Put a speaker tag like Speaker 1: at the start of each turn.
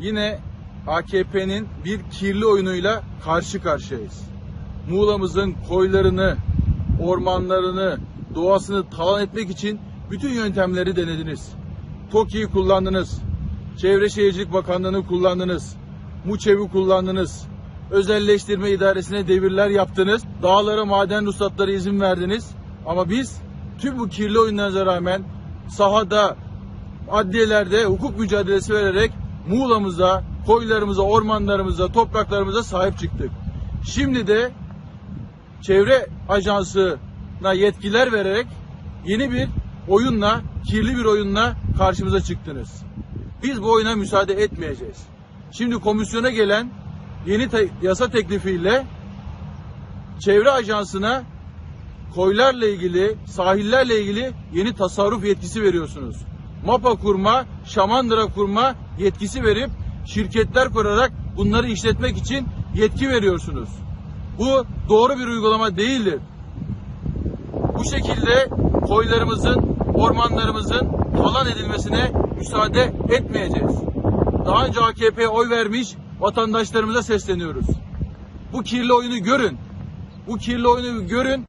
Speaker 1: yine AKP'nin bir kirli oyunuyla karşı karşıyayız. Muğla'mızın koylarını, ormanlarını, doğasını talan etmek için bütün yöntemleri denediniz. TOKİ'yi kullandınız. Çevre Şehircilik Bakanlığı'nı kullandınız. MUÇEV'i kullandınız. Özelleştirme idaresine devirler yaptınız. Dağlara maden ruhsatları izin verdiniz. Ama biz tüm bu kirli oyunlarına rağmen sahada, adliyelerde hukuk mücadelesi vererek Muğla'mıza, koylarımıza, ormanlarımıza, topraklarımıza sahip çıktık. Şimdi de Çevre Ajansı'na yetkiler vererek yeni bir oyunla, kirli bir oyunla karşımıza çıktınız. Biz bu oyuna müsaade etmeyeceğiz. Şimdi komisyona gelen yeni te- yasa teklifiyle Çevre Ajansı'na koylarla ilgili, sahillerle ilgili yeni tasarruf yetkisi veriyorsunuz. Mapa kurma, şamandıra kurma yetkisi verip şirketler kurarak bunları işletmek için yetki veriyorsunuz. Bu doğru bir uygulama değildir. Bu şekilde koylarımızın, ormanlarımızın talan edilmesine müsaade etmeyeceğiz. Daha önce AKP'ye oy vermiş vatandaşlarımıza sesleniyoruz. Bu kirli oyunu görün. Bu kirli oyunu görün.